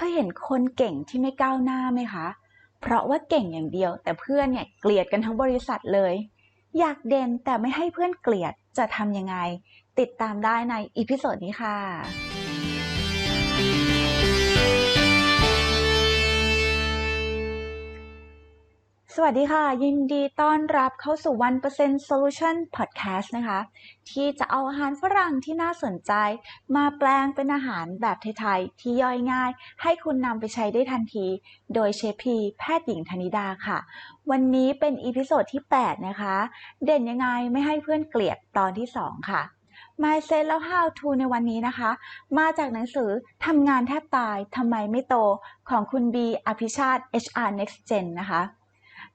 เคยเห็นคนเก่งที่ไม่ก้าวหน้าไหมคะ เพราะว่าเก่งอย่างเดียว แต่เพื่อนเนี่ยเกลียดกันทั้งบริษัทเลย อยากเด่นแต่ไม่ให้เพื่อนเกลียดจะทำยังไง ติดตามได้ในอีพิโซดนี้ค่ะ สวัสดีค่ะ ยินดีต้อนรับเข้าสู่ 1% Solution Podcast นะคะ ที่จะเอาอาหารฝรั่งที่น่าสนใจ มาแปลงเป็นอาหารแบบไทยๆ ที่ย่อยง่าย ให้คุณนำไปใช้ได้ทันที โดยเชฟพีแพทย์หญิงธนิดาค่ะ วันนี้เป็นอีพิโซดที่ 8 นะคะ เด่นยังไงไม่ให้เพื่อนเกลียดตอนที่ 2 ค่ะ Mindset แล้ว How to ในวันนี้นะคะ มาจากหนังสือทำงานแทบตายทำไมไม่โตของคุณบีอภิชาติ HR Next Gen นะคะ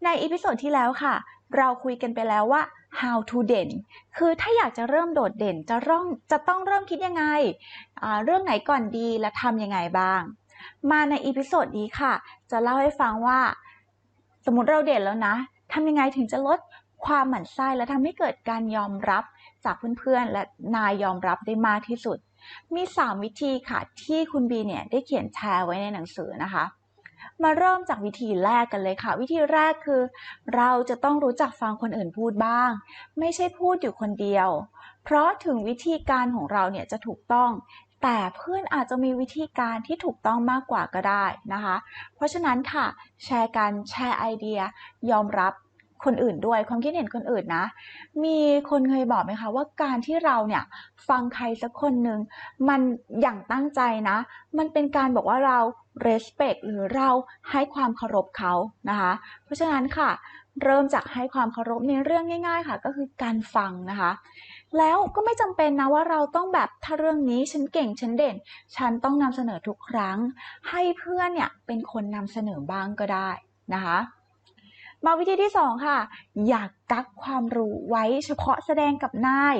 ในอีพิโซดที่แล้วค่ะ เราคุยกันไปแล้วว่า how to เด่น คือถ้าอยากจะเริ่มโดดเด่นจะร่องจะต้องเริ่มคิดยังไง เรื่องไหนก่อนดีและทำยังไงบ้าง มาในอีพิโซดนี้ค่ะ จะเล่าให้ฟังว่า สมมติเราเด่นแล้วนะทำยังไงถึงจะลดความหมั่นไส้และทำให้เกิดการยอมรับจากเพื่อนๆ และนายยอมรับได้มากที่สุด มี 3 วิธีค่ะที่คุณบีเนี่ยได้เขียนแชร์ไว้ในหนังสือนะคะ มาเริ่มจากวิธีแรกกันเลยค่ะ วิธีแรกคือ เราจะต้องรู้จักฟังคนอื่นพูดบ้าง ไม่ใช่พูดอยู่คนเดียว เพราะถึงวิธีการของเราเนี่ยจะถูกต้อง แต่เพื่อนอาจจะมีวิธีการที่ถูกต้องมากกว่าก็ได้นะคะ เพราะฉะนั้นค่ะ แชร์กันแชร์ไอเดีย ยอมรับ คนอื่นด้วยความคิดเห็นคนอื่นนะ มีคนเคยบอกไหมคะว่าการที่เราเนี่ยฟังใครสักคนหนึ่งมันอย่างตั้งใจนะ มันเป็นการบอกว่าเรา respect หรือเราให้ความเคารพเขานะคะ เพราะฉะนั้นค่ะ เริ่มจากให้ความเคารพในเรื่องง่าย ๆ ค่ะ ก็คือการฟังนะคะ แล้วก็ไม่จำเป็นนะว่าเราต้องแบบถ้าเรื่องนี้ฉันเก่งฉันเด่น ฉันต้องนำเสนอทุกครั้ง ให้เพื่อนเนี่ยเป็นคนนำเสนอบ้างก็ได้นะคะ มาวิธีที่ 2 ค่ะ อยากกักความรู้ไว้เฉพาะแสดงกับนาย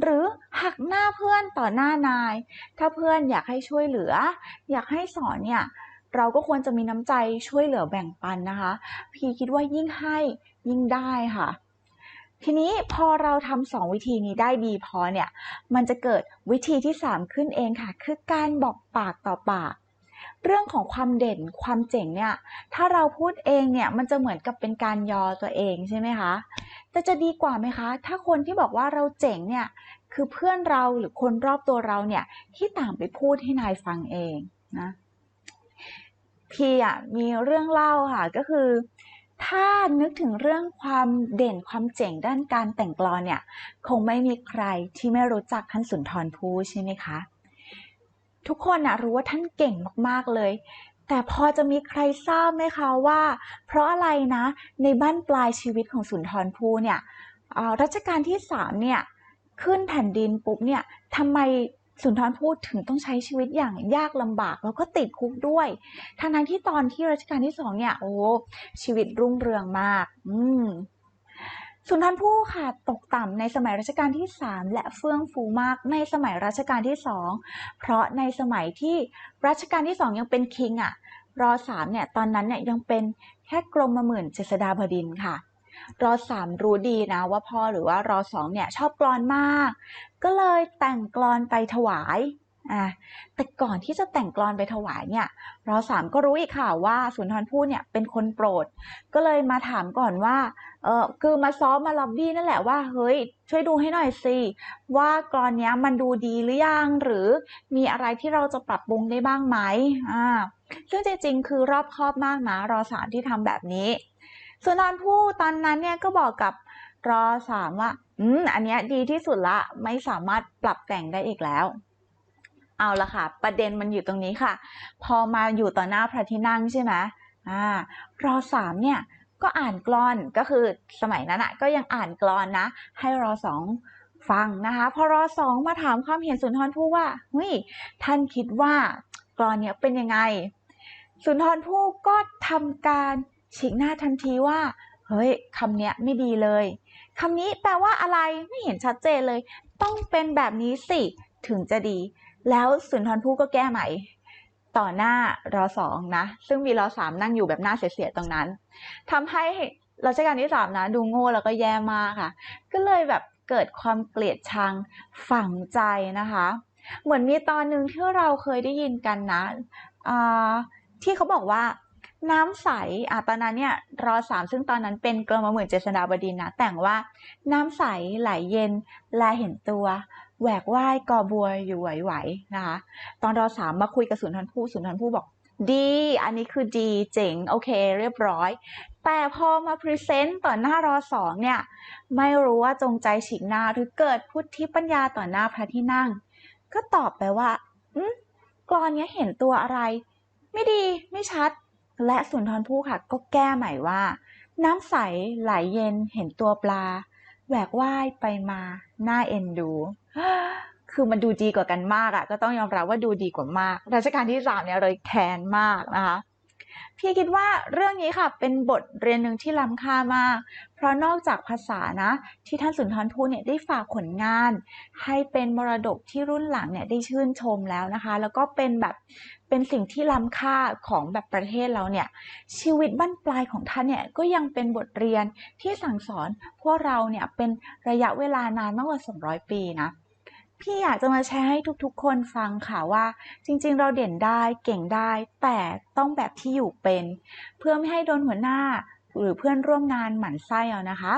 หรือหักหน้าเพื่อนต่อหน้านาย ถ้าเพื่อนอยากให้ช่วยเหลือ อยากให้สอนเนี่ยเราก็ควรจะมีน้ำใจช่วยเหลือแบ่งปันนะคะ พี่คิดว่ายิ่งให้ยิ่งได้ค่ะ ทีนี้พอเราทำสองวิธีนี้ได้ดีพอเนี่ย มันจะเกิดวิธีที่ 3 ขึ้นเองค่ะ คือการบอกปากต่อปาก เรื่องของความเด่นความเจ๋งเนี่ย ถ้าเราพูดเองเนี่ย มันจะเหมือนกับเป็นการยอตัวเองใช่ไหมคะ แต่จะดีกว่าไหมคะ ถ้าคนที่บอกว่าเราเจ๋งเนี่ย คือเพื่อนเราหรือคนรอบตัวเราเนี่ย ที่ต่างไปพูดให้นายฟังเองนะ พี่อะมีเรื่องเล่าค่ะ ก็คือ ถ้านึกถึงเรื่องความเด่นความเจ๋งด้านการแต่งกลอนเนี่ย คงไม่มีใครที่ไม่รู้จักท่านสุนทรภู่ใช่ไหมคะ ทุกคนนะรู้ว่าท่านเก่งมากๆเลย แต่พอจะมีใครทราบไหมคะว่า เพราะอะไรนะในบ้านปลายชีวิตของสุนทรภู่เนี่ยรัชกาลที่สามเนี่ยขึ้นแผ่นดินปุ๊บเนี่ยทำไมสุนทรภู่ถึงต้องใช้ชีวิตอย่างยากลำบากแล้วก็ติดคุกด้วย ทั้งนั้นที่ตอนที่รัชกาลที่สองเนี่ยโอ้ชีวิตรุ่งเรืองมาก อืม สุนทรภู่ค่ะตกต่ำในสมัยรัชกาลที่ 3 และเฟื่องฟูมากในสมัยรัชกาลที่ 2 เพราะในสมัยที่รัชกาลที่ 2 ยังเป็นคิงอะรอสามเนี่ยตอนนั้นเนี่ยยังเป็นแค่กรมมหมื่นเจษฎาบดินค่ะ รอสามรู้ดีนะว่าพ่อหรือว่ารอสองเนี่ยชอบกรอนมาก ก็เลยแต่งกรอนไปถวายอะแต่ก่อนที่จะแต่งกลอนไปถวายเนี่ยราสามก็รู้อีกค่ะว่าสุนทรภู่เนี่ยเป็นคนโปรด ก็เลยมาถามก่อนว่า เออคือมาซ้อมมาล็อบบี้นั่นแหละว่าเฮ้ย ช่วยดูให้หน่อยสิว่ากรอนเนี้ยมันดูดีหรือยังหรือมีอะไรที่เราจะปรับปรุงได้บ้างไหมอ่าซึ่งจริงๆคือรอบคอบมากนะรอสามที่ทำแบบนี้สุนทรภู่ตอนนั้นเนี่ยก็บอกกับรอสามว่าอืมอันนี้ดีที่สุดละไม่สามารถปรับแต่งได้อีกแล้ว เอาละค่ะ ประเด็นมันอยู่ตรงนี้ค่ะ พอมาอยู่ต่อหน้าพระที่นั่งใช่ไหมอ่ารอสามเนี่ย ก็อ่านกลอนก็คือสมัยนั้นอะก็ยังอ่านกลอนนะ ให้รอสองฟังนะคะ พอรอสองมาถามความเห็นสุนทรภู่ว่าเฮ้ยท่านคิดว่ากลอนเนี้ยเป็นยังไง สุนทรภู่ก็ทำการฉีกหน้าทันทีว่า เฮ้ยคำเนี้ยไม่ดีเลยคำนี้แปลว่าอะไรไม่เห็นชัดเจนเลย ต้องเป็นแบบนี้สิถึงจะดี แล้วสุนทรภู่ก็แก้ใหม่ ต่อหน้ารอสองนะ ซึ่งมีรอสามนั่งอยู่แบบหน้าเสียๆตรงนั้นทำให้รัชกาลที่สามนะ ดูโง่แล้วก็แย่มากค่ะ ก็เลยแบบเกิดความเกลียดชังฝังใจนะคะ เหมือนมีตอนหนึ่งที่เราเคยได้ยินกันนะที่เขาบอกว่าน้ำใสอะตอนนั้นเนี่ยรอสามซึ่งตอนนั้นเป็นกรมหมื่นเจษฎาบดินนะแต่งว่าน้ำใสไหลเย็นแลเห็นตัว แหวกว่ายกอบัวอยู่ไหวๆนะคะ ตอนรอสามมาคุยกับสุนทรภู่สุนทรภู่บอก ดี อันนี้คือดีเจ๋งโอเค เรียบร้อย แต่พอมาพรีเซนต์ต่อหน้ารอสองเนี่ย ไม่รู้ว่าจงใจฉีกหน้าหรือเกิดพุทธิปัญญาต่อหน้าพระที่นั่ง ก็ตอบไปว่าอืมกรอนเนี้ยเห็นตัวอะไร ไม่ดีไม่ชัด และสุนทรภู่ค่ะ ก็แก้ใหม่ว่า น้ำใสไหลเย็นเห็นตัวปลาแหวกว่ายไปมาหน่าเอ็นดู คือมันดูดีกว่ากันมากอะก็ต้องยอมรับว่าดูดีกว่ามากรัชกาลที่สามเนี่ยเลยแคนมากนะคะพี่คิดว่าเรื่องนี้ค่ะเป็นบทเรียนหนึ่งที่ล้ำค่ามาก เพราะนอกจากภาษานะ ที่ท่านสุนทรภู่เนี่ยได้ฝากผลงาน ให้เป็นมรดกที่รุ่นหลังเนี่ยได้ชื่นชมแล้วนะคะ แล้วก็เป็นแบบเป็นสิ่งที่ล้ำค่าของแบบประเทศเราเนี่ย ชีวิตบั้นปลายของท่านเนี่ยก็ยังเป็นบทเรียนที่สั่งสอนพวกเราเนี่ยเป็นระยะเวลานานมากกว่า 200 ปีนะ พี่อยากจะมาแชร์ให้ทุกๆ คนฟังค่ะว่า จริงๆ เราเด่นได้เก่งได้ แต่ต้องแบบที่อยู่เป็น เพื่อไม่ให้โดนหัวหน้า หรือเพื่อนร่วมงานหมั่นไส้เอานะคะ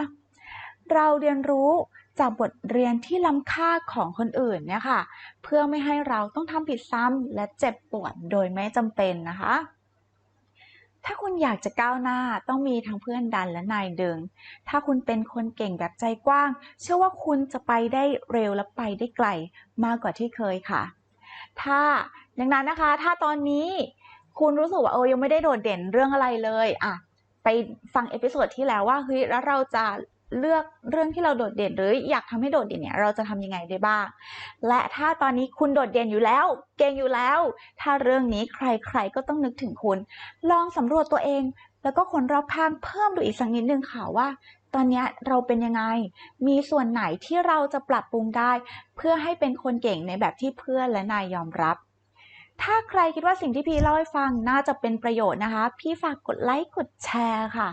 เราเรียนรู้จากบทเรียนที่ล้ำค่าของคนอื่นเนี่ยค่ะ เพื่อไม่ให้เราต้องทำผิดซ้ำและเจ็บปวดโดยไม่จำเป็นนะคะ ถ้าคุณอยากจะก้าวหน้าต้องมีทั้งเพื่อนดันและนายดึง ถ้าคุณเป็นคนเก่งแบบใจกว้าง เชื่อว่าคุณจะไปได้เร็วและไปได้ไกลมากกว่าที่เคยค่ะ ถ้าดังนั้นนะคะ ถ้าตอนนี้คุณรู้สึกว่าเออยังไม่ได้โดดเด่นเรื่องอะไรเลยอะไปฟังเอพิโซดที่แล้วว่าเฮ้ยแล้วเราจะ เลือกเรื่องที่เราโดดเด่น หรืออยากทำให้โดดเด่นเนี่ยเราจะทำยังไงได้บ้าง และถ้าตอนนี้คุณโดดเด่นอยู่แล้ว เก่งอยู่แล้ว ถ้าเรื่องนี้ใครๆก็ต้องนึกถึงคุณ ลองสำรวจตัวเอง แล้วก็คนรอบข้างเพิ่มดูอีกสักนิดนึงค่ะว่า ตอนนี้เราเป็นยังไง มีส่วนไหนที่เราจะปรับปรุงได้ เพื่อให้เป็นคนเก่งในแบบที่เพื่อนและนายยอมรับถ้าใครคิดว่าสิ่งที่พี่เล่าให้ฟังน่าจะเป็นประโยชน์นะคะ พี่ฝากกดไลค์กดแชร์ค่ะ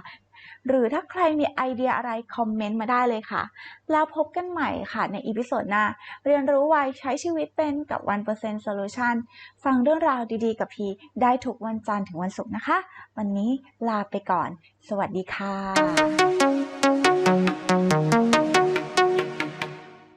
หรือถ้าใครมีไอเดียอะไรคอมเมนต์มาได้เลยค่ะ แล้วพบกันใหม่ค่ะในอีพิโซดหน้า เรียนรู้ไวใช้ชีวิตเป็นกับ 1% Solution ฟังเรื่องราวดีๆ กับพีได้ทุกวันจันทร์ถึงวันศุกร์นะคะ วันนี้ลาไปก่อน สวัสดีค่ะ